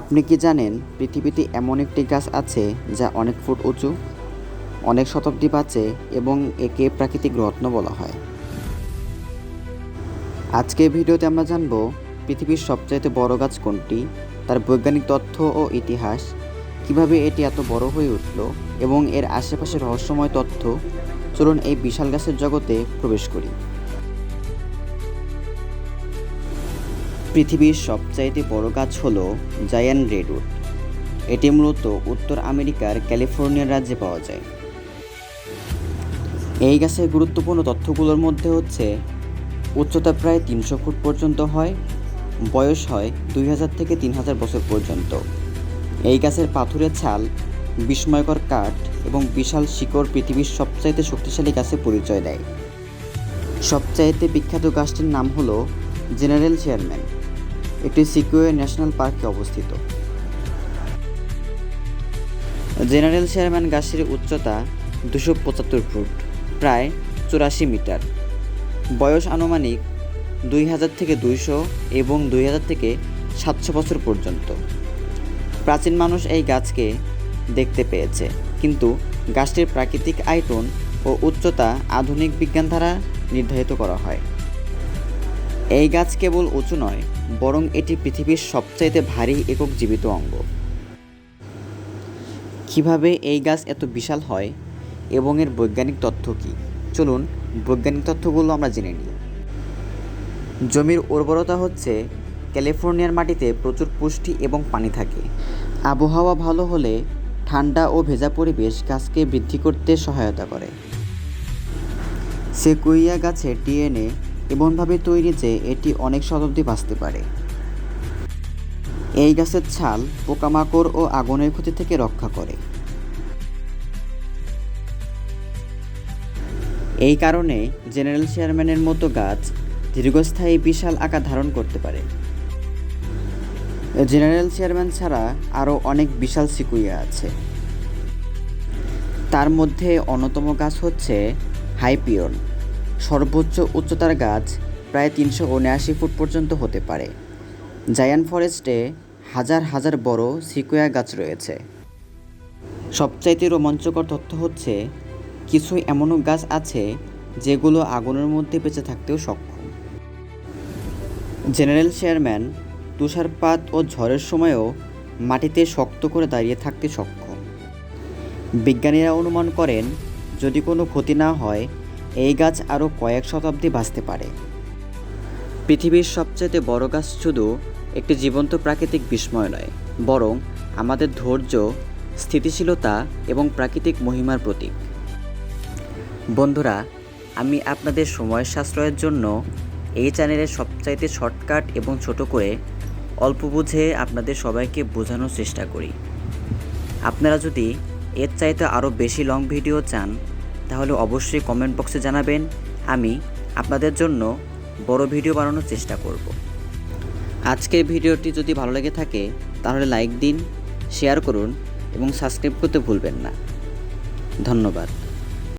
আপনি কি জানেন পৃথিবীতে এমন একটি গাছ আছে যা অনেক ফুট উঁচু, অনেক শতাব্দী বাঁচে এবং একে প্রাকৃতিক রত্ন বলা হয়? আজকের ভিডিওতে আমরা জানব পৃথিবীর সবচাইতে বড় গাছ কোনটি, তার বৈজ্ঞানিক তথ্য ও ইতিহাস, কীভাবে এটি এত বড় হয়ে উঠল এবং এর আশেপাশে রহস্যময় তথ্য। চলুন এই বিশাল গাছের জগতে প্রবেশ করি। পৃথিবীর সবচাইতে বড় গাছ হল জায়ান রেডউড। এটি মূলত উত্তর আমেরিকার ক্যালিফোর্নিয়া রাজ্যে পাওয়া যায়। এই গাছের গুরুত্বপূর্ণ তথ্যগুলোর মধ্যে হচ্ছে, উচ্চতা প্রায় তিনশো ফুট পর্যন্ত হয়, বয়স হয় দুই হাজার থেকে তিন হাজার বছর পর্যন্ত। এই গাছের পাথুরের ছাল, বিস্ময়কর কাঠ এবং বিশাল শিকড় পৃথিবীর সবচাইতে শক্তিশালী গাছে পরিচয় দেয়। সবচাইতে বিখ্যাত গাছটির নাম হলো জেনারেল চেয়ারম্যান। এটি সিকুয়ে ন্যাশনাল পার্কে অবস্থিত। জেনারেল চেয়ারম্যান গাছটির উচ্চতা দুশো পঁচাত্তর ফুট, প্রায় চুরাশি মিটার। বয়স আনুমানিক দুই হাজার থেকে দুইশো এবং দুই হাজার থেকে সাতশো বছর পর্যন্ত। প্রাচীন মানুষ এই গাছকে দেখতে পেয়েছে, কিন্তু গাছটির প্রাকৃতিক আয়তন ও উচ্চতা আধুনিক বিজ্ঞান দ্বারা নির্ধারিত করা হয়। এই গাছ কেবল উঁচু নয়, বরং এটি পৃথিবীর সবচাইতে ভারী একক জীবিত অঙ্গ। কীভাবে এই গাছ এত বিশাল হয়, এবং এর বৈজ্ঞানিক তথ্য কী? চলুন, বৈজ্ঞানিক তথ্যগুলো আমরা জেনে নিই। জমির উর্বরতা হচ্ছে, ক্যালিফোর্নিয়ার মাটিতে প্রচুর পুষ্টি এবং পানি থাকে। আবহাওয়া ভালো হলে ঠান্ডা ও ভেজা পরিবেশ গাছকে বৃদ্ধি করতে সহায়তা করে। সেকুইয়া গাছের ডিএনএ এমনভাবে তৈরি যে এটি অনেক শতাব্দী বাঁচতে পারে। এই গাছের ছাল পোকামাকড় ও আগুনের ক্ষতি থেকে রক্ষা করে। এই কারণে জেনারেল চেয়ারম্যানের মতো গাছ দীর্ঘস্থায়ী বিশাল আকার ধারণ করতে পারে। জেনারেল চেয়ারম্যান ছাড়া আরও অনেক বিশাল সিকুইয়া আছে। তার মধ্যে অন্যতম গাছ হচ্ছে হাইপিয়ন সর্বোচ্চ উচ্চতার গাছ প্রায় তিনশো উনআশি ফুট পর্যন্ত হতে পারে। জায়ান ফরেস্টে হাজার হাজার বড় সিকুয়া গাছ রয়েছে। সবচাইতে রোমাঞ্চকর তথ্য হচ্ছে কিছু এমনও গাছ আছে যেগুলো আগুনের মধ্যে বেঁচে থাকতেও সক্ষম। জেনারেল চেয়ারম্যান তুষারপাত ও ঝড়ের সময়ও মাটিতে শক্ত করে দাঁড়িয়ে থাকতে সক্ষম। বিজ্ঞানীরা অনুমান করেন, যদি কোনো ক্ষতি না হয় এই গাছ আরও কয়েক শতাব্দী বাঁচতে পারে। পৃথিবীর সবচেয়ে বড় গাছ শুধু একটি জীবন্ত প্রাকৃতিক বিস্ময় নয়, বরং আমাদের ধৈর্য, স্থিতিশীলতা এবং প্রাকৃতিক মহিমার প্রতীক। বন্ধুরা, আমি আপনাদের সময় সাশ্রয়ের জন্য এই চ্যানেলের সবচাইতে শর্টকাট এবং ছোট করে অল্প বুঝে আপনাদের সবাইকে বোঝানোর চেষ্টা করি। আপনারা যদি এর চাইতে আরও বেশি লং ভিডিও চান তাহলে অবশ্যই কমেন্ট বক্সে জানাবেন। আমি আপনাদের জন্য বড় ভিডিও বানানোর চেষ্টা করব। আজকের ভিডিওটি যদি ভালো লেগে থাকে, তাহলে লাইক দিন শেয়ার করুন এবং সাবস্ক্রাইব করতে ভুলবেন না। ধন্যবাদ।